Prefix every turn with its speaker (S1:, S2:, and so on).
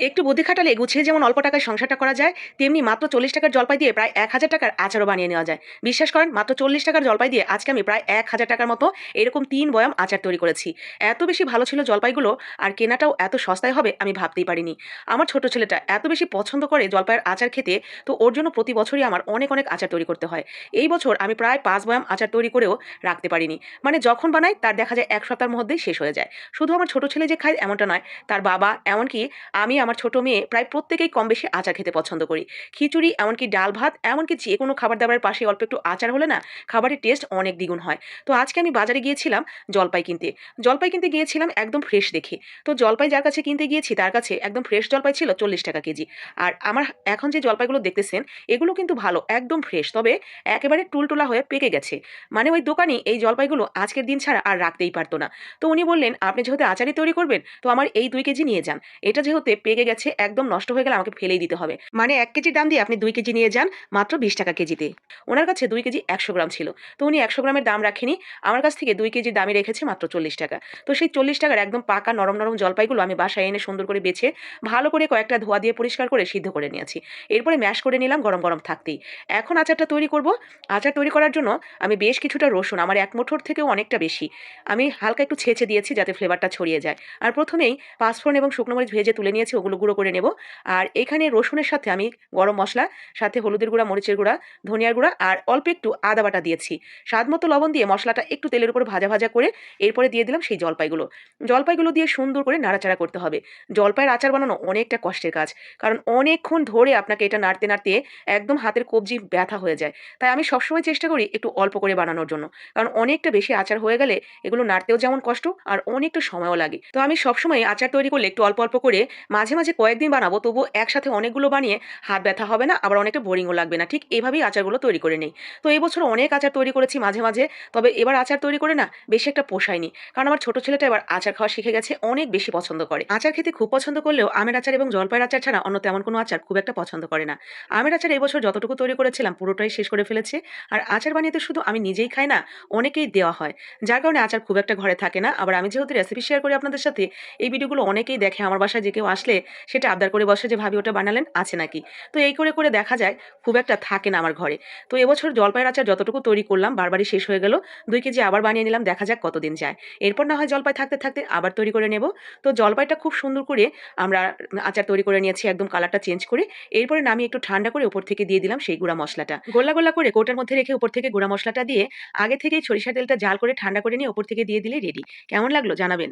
S1: একটু বুদ্ধি খাটালে গুছিয়ে যেমন অল্প টাকায় সংসারটা করা যায়, তেমনি মাত্র চল্লিশ টাকার জলপাই দিয়ে প্রায় এক হাজার টাকার আচারও বানিয়ে নেওয়া যায়। বিশ্বাস করেন, মাত্র চল্লিশ টাকার জলপাই দিয়ে আজকে আমি প্রায় এক হাজার টাকার মতো এরকম তিন বয়াম আচার তৈরি করেছি। এত বেশি ভালো ছিল জলপাইগুলো আর কেনাটাও এত সস্তায় হবে আমি ভাবতেই পারিনি। আমার ছোট ছেলেটা এত বেশি পছন্দ করে জলপাইয়ের আচার খেতে, তো ওর জন্য প্রতি বছরই আমার অনেক অনেক আচার তৈরি করতে হয়। এই বছর আমি প্রায় পাঁচ বয়াম আচার তৈরি করেও রাখতে পারিনি। মানে যখন বানাই, তার দেখা যায় এক সপ্তাহের মধ্যেই শেষ হয়ে যায়। শুধু আমার ছোট ছেলে যে খায় এমনটা নয়, তার বাবা, এমনকি আমি আমার ছোট মেয়ে প্রায় প্রত্যেকেই কম বেশি আচার খেতে পছন্দ করি। খিচুড়ি, এমনকি ডাল ভাত, এমনকি যে কোনো খাবার দাবারের পাশে অল্প একটু আচার হলে না খাবারের টেস্ট অনেক দ্বিগুণ হয়। তো আজকে আমি বাজারে গিয়েছিলাম জলপাই কিনতে। জলপাই কিনতে গিয়েছিলাম একদম ফ্রেশ দেখে। তো জলপাই যার কাছে কিনতে গিয়েছি তার কাছে একদম ফ্রেশ জলপাই ছিল চল্লিশ টাকা কেজি। আর আমার এখন যে জলপাইগুলো দেখতেছেন, এগুলো কিন্তু ভালো, একদম ফ্রেশ তবে একেবারে টুলটুলা হয়ে পেকে গেছে। মানে ওই দোকানি এই জলপাইগুলো আজকের দিন ছাড়া আর রাখতেই পারতো না। তো উনি বললেন, আপনি যেহেতু আচারই তৈরি করবেন, তো আমার এই দুই কেজি নিয়ে যান। এটা যেহেতু পেকে গেছে, একদম নষ্ট হয়ে গেলে আমাকে ফেলেই দিতে হবে। মানে এক কেজি দাম দিয়ে আপনি দুই কেজি নিয়ে যান মাত্র বিশ টাকা কেজিতে। ওনার কাছে দুই কেজি একশো গ্রাম ছিল। তো উনি একশো গ্রামের দাম রাখেনি। আমার কাছ থেকে দুই কেজি দামে রেখেছে মাত্র চল্লিশ টাকা। তো সেই চল্লিশ টাকার একদম পাকা নরম নরম জলপাইগুলো আমি বাসায় এনে সুন্দর করে বেছে, ভালো করে কয়েকটা ধোয়া দিয়ে পরিষ্কার করে সিদ্ধ করে নিয়েছি। এরপরে ম্যাশ করে নিলাম গরম গরম থাকতেই। এখন আচারটা তৈরি করব। আচার তৈরি করার জন্য আমি বেশ কিছুটা রসুন, আমার এক মুঠোর থেকেও অনেকটা বেশি। আমি হালকা একটু ছেঁচে দিয়েছি যাতে ফ্লেভারটা ছড়িয়ে যায়। আর প্রথমেই পাঁচফোড়ন এবং শুকনো মরিচ ভেজে তুলে নিয়েছি গুঁড়ো করে নেব। আর এখানে রসুনের সাথে আমি গরম মশলা, সাথে হলুদের গুঁড়া, মরিচের গুঁড়া, ধনিয়ার গুঁড়া আর অল্প একটু আদা বাটা দিয়েছি। স্বাদ মতো লবণ দিয়ে মশলাটা একটু তেলের উপর ভাজা ভাজা করে এরপরে দিয়ে দিলাম সেই জলপাইগুলো। জলপাইগুলো দিয়ে সুন্দর করে নাড়াচাড়া করতে হবে। জলপাইয়ের আচার বানানো অনেকটা কষ্টের কাজ, কারণ অনেকক্ষণ ধরে আপনাকে এটা নাড়তে নাড়তে একদম হাতের কবজি ব্যথা হয়ে যায়। তাই আমি সবসময় চেষ্টা করি একটু অল্প করে বানানোর জন্য, কারণ অনেকটা বেশি আচার হয়ে গেলে এগুলো নাড়তেও যেমন কষ্ট আর অনেকটা সময়ও লাগে। তো আমি সবসময় আচার তৈরি করলে একটু অল্প অল্প করে মাঝে মাঝে কয়েকদিন বানাবো তবু একসাথে অনেকগুলো বানিয়ে হাত ব্যথা হবে না, আবার অনেকটা বোরিংও লাগবে না। ঠিক এভাবেই আচারগুলো তৈরি করে নেই। তো এই বছর অনেক আচার তৈরি করেছি মাঝে মাঝে, তবে এবার আচার তৈরি করে না বেশি একটা পোষায়নি। কারণ আমার ছোট ছেলেটা এবার আচার খাওয়া শিখে গেছে, অনেক বেশি পছন্দ করে। আচার খেতে খুব পছন্দ করলেও আমের আচার এবং জলপাইয়ের আচার ছাড়া অন্য তেমন কোনো আচার খুব একটা পছন্দ করে না। আমের আচার এই বছর যতটুকু তৈরি করেছিলাম পুরোটাই শেষ করে ফেলেছে। আর আচার বানিয়ে তো শুধু আমি নিজেই খাই না, অনেকেই দেওয়া হয়। যার কারণে আচার খুব একটা ঘরে থাকে না। আবার আমি যেহেতু রেসিপি শেয়ার করি আপনাদের সাথে, এই ভিডিওগুলো অনেকেই দেখে। আমার বাসায় যে কেউ আসলে সেটা আবদার করে বসে যে, ভাবি, ওটা বানালেন? আছে নাকি? তো এই করে করে দেখা যায় খুব একটা থাকে না আমার ঘরে। তো এবছর জলপাইয়ের আচার যতটুকু তৈরি করলাম, বারবারই শেষ হয়ে গেল। দুই কেজি আবার বানিয়ে নিলাম, দেখা যাক কতদিন যায়। এরপর না হয় জলপাই থাকতে থাকতে আবার তৈরি করে নেব। তো জলপাইটা খুব সুন্দর করে আমরা আচার তৈরি করে নিয়েছি, একদম কালারটা চেঞ্জ করে। এরপরে নামিয়ে একটু ঠান্ডা করে উপর থেকে দিয়ে দিলাম সেই গুঁড়া মশলাটা। গোল্লা গোল্লা করে কোটার মধ্যে রেখে উপর থেকে গুঁড়া মশলাটা দিয়ে আগে থেকেই সরিষা তেলটা জাল করে ঠান্ডা করে নিয়ে উপর থেকে দিয়ে দিলে রেডি কেমন লাগল জানাবেন?